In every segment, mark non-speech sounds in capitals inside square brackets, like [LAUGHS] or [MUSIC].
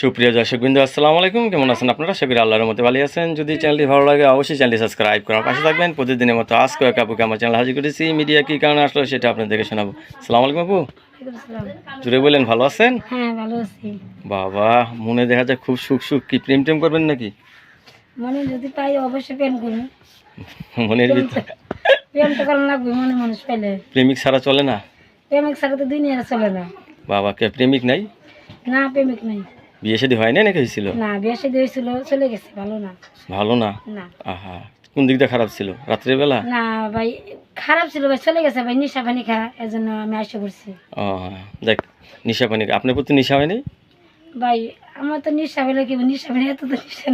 সুপ্রিয় দর্শক বিন্দু আসসালামু আলাইকুম। কেমন আছেন আপনারা? সবির আল্লাহর মতো ভালো আছেন। যদি চ্যানেলটি ভালো লাগে অবশ্যই চ্যানেলটি সাবস্ক্রাইব করার পাশে থাকবেন। প্রতিদিনের মতো আজকে এক আপুকে আমার চ্যানেল হাজির করেছি। মিডিয়া কী কারণে আসলো সেটা আপনাদেরকে শোনাবো। সালাম আলাইকুম আপু। জুড়ে বললেন ভালো আছেন? হ্যাঁ বাবা মনে দেখা যায় খুব সুখ সুখ। কি প্রেম টেম করবেন নাকি? মনে যদি পাই অবশ্যই প্রেম করব মনের ভিতরে। প্রেম তো করা লাগবে মনে মানুষ পাইলে প্রেমিক ছাড়া চলে না? প্রেমিক ছাড়া তো দুনিয়া চলে না। বাবা কে প্রেমিক নাই? না প্রেমিক নেই। বিয়ে শাদী হয় না নাকি হয়েছিল? না বিয়ে সাথে হয়েছিল চলে গেছে ভালো না। ভালো না? না। আহা কোন দিকটা খারাপ ছিল? বেলা না ভাই খারাপ ছিল ভাই চলে গেছে ভাই নিশা পানি খা এজন্য আমি করছি ও দেখ নিশা পানি আপনার প্রতি নিশা হয়নি? ভাই আমার তো নিশা হলে কি নিশা পানি এত তো নিশা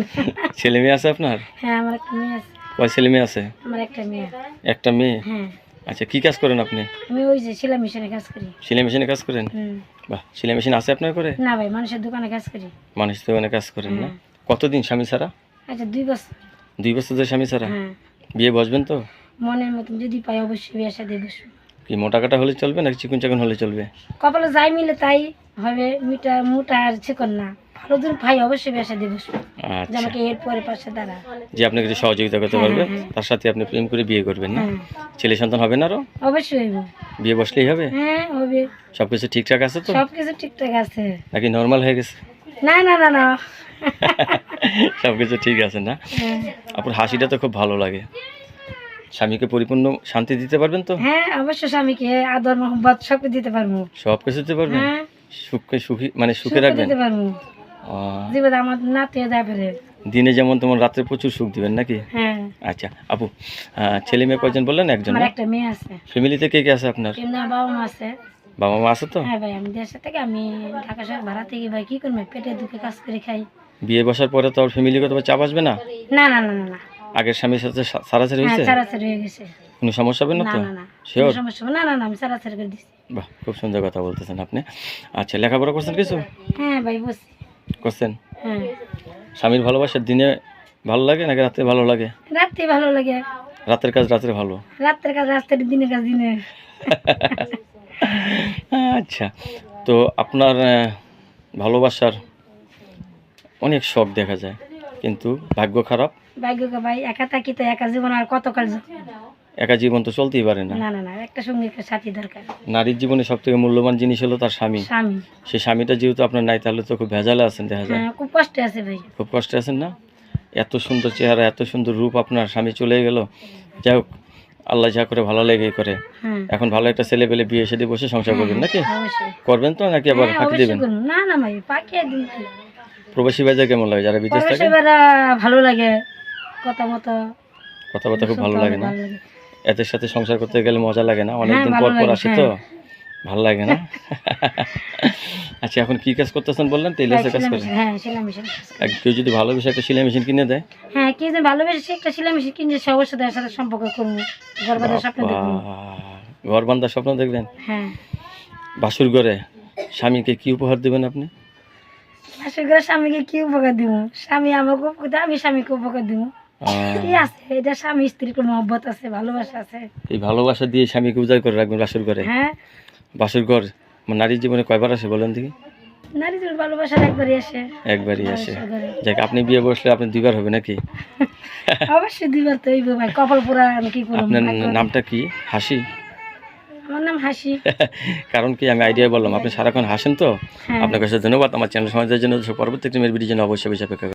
ছেলে মেয়ে আছে আপনার? হ্যাঁ আমার একটা মেয়ে আছে। কয় ছেলে মেয়ে আছে? আমার একটা মেয়ে। একটা মেয়ে? হ্যাঁ। আচ্ছা কি কাজ করেন আপনি? আমি ওই যে সেলাই মেশিনে কাজ করি। সেলাই মেশিনে কাজ করেন? হুম। বাহ সেলাই মেশিন আছে আপনার করে না ভাই মানুষের দোকানে কাজ করি। মানুষের দোকানে কাজ করেন না। কতদিন স্বামী ছাড়া? আচ্ছা দুই বছর। দুই বছর ধরে স্বামী ছাড়া? হ্যাঁ। বিয়ে বসবেন তো? মনের মতন যদি পাই অবশ্যই বিয়ে সাথে বসবো। কি মোটা কাটা হলে চলবে নাকি চিকুন চাকুন হলে চলবে? কপালে যাই মিলে তাই হবে মিটা মোটা আর চিকন না। দিন পাই অবশ্যই বিয়ে সাথে বসবো যে আচ্ছা আমাকে এর পরে পাশে দাঁড়া। যে আপনাকে কিছু সহযোগিতা করতে পারবে তার সাথে আপনি প্রেম করে বিয়ে করবেন না? হ্যাঁ। ছেলে সন্তান হবে না আরও? অবশ্যই বিয়ে বসলেই হবে? হ্যাঁ হবে। সব কিছু ঠিকঠাক আছে তো? সব কিছু ঠিকঠাক আছে। নাকি নর্মাল হয়ে গেছে? না না না না। [LAUGHS] সব কিছু ঠিক আছে না? হ্যাঁ। আপনার হাসিটা তো খুব ভালো লাগে। স্বামীকে পরিপূর্ণ শান্তি দিতে পারবেন তো? হ্যাঁ অবশ্যই স্বামীকে আদর মোহাম্মত সব কিছু দিতে পারব। সব কিছু দিতে পারবেন? হ্যাঁ। সুখে সুখী মানে সুখে সুখে রাখবেন? জীবন আমার নাতে যাবে দিনে যেমন তোমার রাত্রে প্রচুর সুখ দিবেন নাকি? হ্যাঁ। আচ্ছা আপু ছেলে মেয়ে কয়জন বললেন? একজন আমার একটা মেয়ে আছে। ফ্যামিলিতে কে কে আছে আপনার? এমনি বাবা মা আছে। বাবা মা আছে তো? হ্যাঁ ভাই আমি দেশের থেকে আমি ঢাকা শহর ভাড়া থেকে ভাই কি করব? পেটে দুঃখে কাজ করে খাই। বিয়ে বসার পরে তো আর ফ্যামিলিগত চাপ আসবে না? না না না না না। আগের স্বামীর সাথে সারাসারি হ্যাঁ হয়েছে? সারাসারি হয়ে গেছে। কোনো সমস্যা হবে না না তো? না না। শিওর সমস্যা না। না না আমি সারাসারি করে দিচ্ছি বাহ খুব সুন্দর কথা বলতেছেন আপনি। আচ্ছা লেখাপড়া করছেন কিছু? হ্যাঁ ভাই বসছি। করছেন? হ্যাঁ স্বামীর ভালোবাসার দিনে ভালো লাগে নাকি রাতে ভালো লাগে? রাত্রে ভালো লাগে। রাতের কাজ রাত্রে ভালো? রাতের কাজ রাস্তার দিনের কাজ দিনে আচ্ছা তো আপনার ভালোবাসার অনেক শখ দেখা যায় কিন্তু ভাগ্য খারাপ? ভাগ্যকে ভাই একা থাকি তো একা জীবন আর কত কাল যাবে? একা জীবন তো চলতেই পারে না। না না একটা সঙ্গে সাথী দরকার। নারীর জীবনে সব থেকে মূল্যবান জিনিস হলো তার স্বামী। স্বামী। সেই স্বামীটা যেহেতু আপনার নাই তাহলে তো খুব ভেজালে আছেন দেখা যায়। হ্যাঁ খুব কষ্টে আছে ভাই। খুব কষ্টে আছেন না? এত সুন্দর চেহারা এত সুন্দর রূপ আপনার স্বামী চলে গেল। যাই হোক আল্লাহ যা করে ভালো লেগে করে। হ্যাঁ। এখন ভালো একটা ছেলে পেলে বিয়ে সেদিকে বসে সংসার করবেন নাকি? করবেন তো নাকি আবার হ্যাঁ ফাঁকি দেবেন? না না ভাই দিন প্রবাসী বাজার কেমন লাগে? যারা বিদেশ থাকে? ভালো লাগে কথা মতো। কথাবার্তা খুব ভালো লাগে না। এদের সাথে সংসার করতে গেলে মজা লাগে না? অনেকদিন পর পর আসে তো? ভালো লাগে না? [LAUGHS] আচ্ছা এখন কি কাজ করতেছেন বললেন? টেলার্সের কাজ করেন? হ্যাঁ সেলাই মেশিন এক কেউ যদি ভালোবেসে একটা সেলাই মেশিন কিনে দেয়? হ্যাঁ কি যে ভালোবেসে একটা সেলাই মেশিন কিনে সে অবশ্যই তার সাথে সম্পর্ক করব। গর্বাদের স্বপ্ন দেখব। বাহ, ঘর স্বপ্ন দেখবেন? হ্যাঁ। বাসুর ঘরে স্বামীকে কি উপহার দেবেন আপনি? বাসুর করে স্বামীকে কি উপকার দিব? স্বামী আমাকে দেয়, আমি স্বামীকে উপকার দিব। এটা স্বামী স্ত্রীর কোনো মহব্বত আছে ভালোবাসা আছে। এই ভালোবাসা দিয়ে স্বামীকে উজাড় করে রাখবেন বাসুর ঘরে? হ্যাঁ। বাসুর ঘর মানে নারীর জীবনে কয়বার আসে বলেন দেখি? নারী যদি ভালোবাসার একবারই আসে। একবারই আসে। যাক আপনি বিয়ে বসলে আপনি দুইবার হবে নাকি? [LAUGHS] অবশ্যই দুইবার তো হইব ভাই। কপাল পুরা আমি কি করব? আপনার নামটা কি? হাসি? আমার নাম হাসি। [LAUGHS] কারণ কি আমি আইডিয়া বললাম আপনি সারাক্ষণ হাসেন তো? হ্যাঁ। আপনার কাছে ধন্যবাদ আমার চ্যানেল সমাজের জন্য পরবর্তী মেয়ের জন্য অবশ্যই অপেক্ষা।